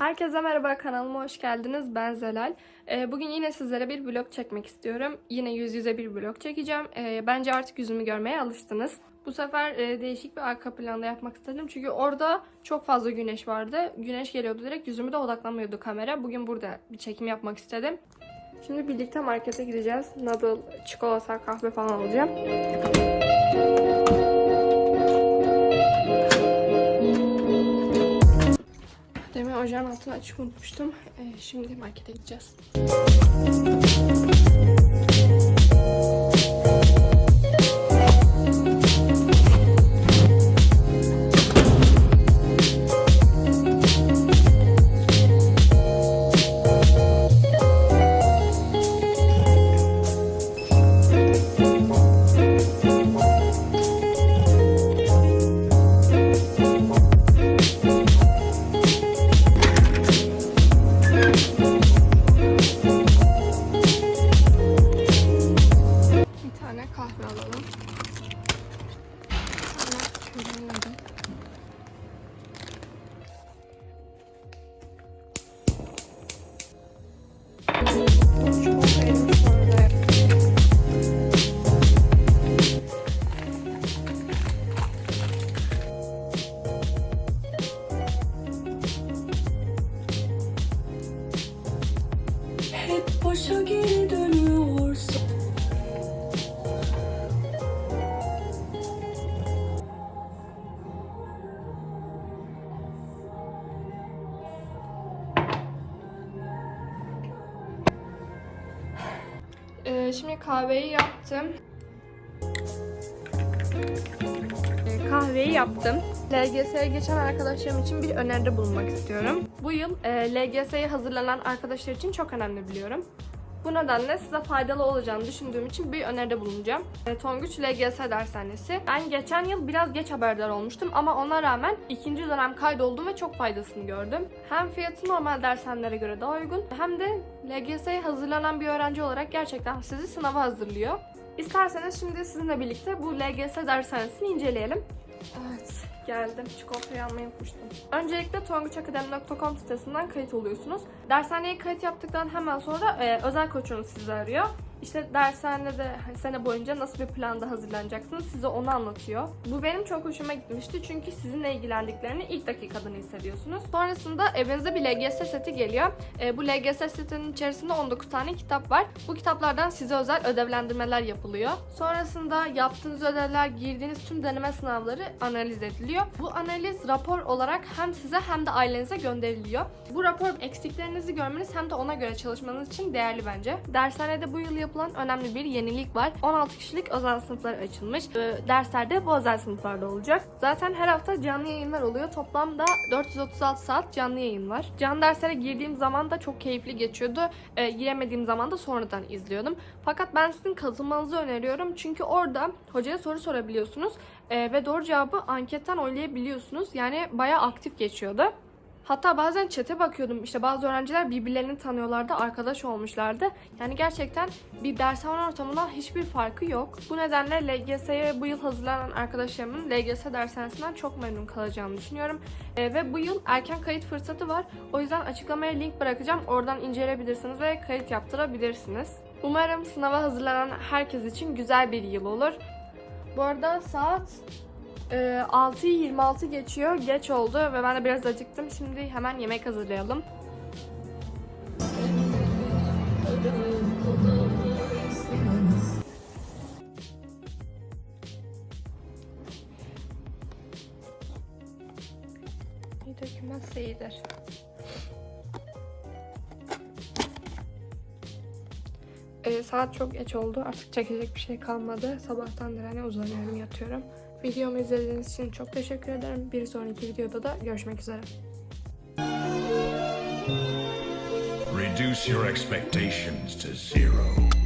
Herkese merhaba kanalıma hoş geldiniz. Ben Zelal. Ee, bugün yine sizlere bir vlog çekmek istiyorum. Yine yüz yüze bir vlog çekeceğim. Ee, bence artık yüzümü görmeye alıştınız. Bu sefer e, değişik bir arka planda yapmak istedim. Çünkü orada çok fazla güneş vardı. Güneş geliyordu direkt yüzümü de odaklamıyordu kamera. Bugün burada bir çekim yapmak istedim. Şimdi birlikte markete gideceğiz. Noodle, çikolata, kahve falan alacağım. Ocağın altını açık unutmuştum. Ee, şimdi markete gideceğiz. Hep boşa geri dönüyorsun Ee, şimdi kahveyi yaptım. Kahveyi yaptım. LGS'ye geçen arkadaşlarım için bir öneride bulunmak istiyorum. Bu yıl e, LGS'ye hazırlanan arkadaşlar için çok önemli biliyorum. Bu nedenle size faydalı olacağını düşündüğüm için bir öneride bulunacağım. E, Tonguç LGS dershanesi. Ben geçen yıl biraz geç haberdar olmuştum ama ona rağmen ikinci dönem kaydoldum ve çok faydasını gördüm. Hem fiyatı normal dershanelere göre daha uygun hem de LGS'ye hazırlanan bir öğrenci olarak gerçekten sizi sınava hazırlıyor. İsterseniz şimdi sizinle birlikte bu LGS dershanesini inceleyelim. Evet, geldim. Çikolatayı almayı unutmuştum. Öncelikle tonguçakademi.com sitesinden kayıt oluyorsunuz. Dershaneye kayıt yaptıktan hemen sonra e, özel koçunuz sizi arıyor. İşte dershanede hani sene boyunca nasıl bir planda hazırlanacaksınız size onu anlatıyor. Bu benim çok hoşuma gitmişti çünkü sizinle ilgilendiklerini ilk dakikadan hissediyorsunuz. Sonrasında evinize bir LGS seti geliyor. E, bu LGS setinin içerisinde 19 tane kitap var. Bu kitaplardan size özel ödevlendirmeler yapılıyor. Sonrasında yaptığınız ödevler, girdiğiniz tüm deneme sınavları analiz ediliyor. Bu analiz rapor olarak hem size hem de ailenize gönderiliyor. Bu rapor eksiklerinizi görmeniz hem de ona göre çalışmanız için değerli bence. Dershanede bu yıl yapılan önemli bir yenilik var. 16 kişilik özel sınıflar açılmış. Ee, derslerde bu özel sınıflarda olacak. Zaten her hafta canlı yayınlar oluyor. Toplamda 436 saat canlı yayın var. Canlı derslere girdiğim zaman da çok keyifli geçiyordu. Ee, giremediğim zaman da sonradan izliyordum. Fakat ben sizin katılmanızı öneriyorum. Çünkü orada hocaya soru sorabiliyorsunuz. Ee, ve doğru cevabı anketten oylayabiliyorsunuz. Yani bayağı aktif geçiyordu. Hatta bazen çete bakıyordum işte bazı öğrenciler birbirlerini tanıyorlardı, arkadaş olmuşlardı. Yani gerçekten bir dershane ortamından hiçbir farkı yok. Bu nedenle LGS'ye bu yıl hazırlanan arkadaşlarımın LGS dershanesinden çok memnun kalacağını düşünüyorum. Ee, ve bu yıl erken kayıt fırsatı var. O yüzden açıklamaya link bırakacağım. Oradan inceleyebilirsiniz ve kayıt yaptırabilirsiniz. Umarım sınava hazırlanan herkes için güzel bir yıl olur. Bu arada saat 6'yı 26 geçiyor. Geç oldu ve ben de biraz acıktım. Şimdi hemen yemek hazırlayalım. İyi dökülmezse iyidir. Ee, saat çok geç oldu. Artık çekecek bir şey kalmadı. Sabahtandır hani uzanıyorum, yatıyorum. Videomu izlediğiniz için çok teşekkür ederim. Bir sonraki videoda da görüşmek üzere. Reduce your expectations to zero.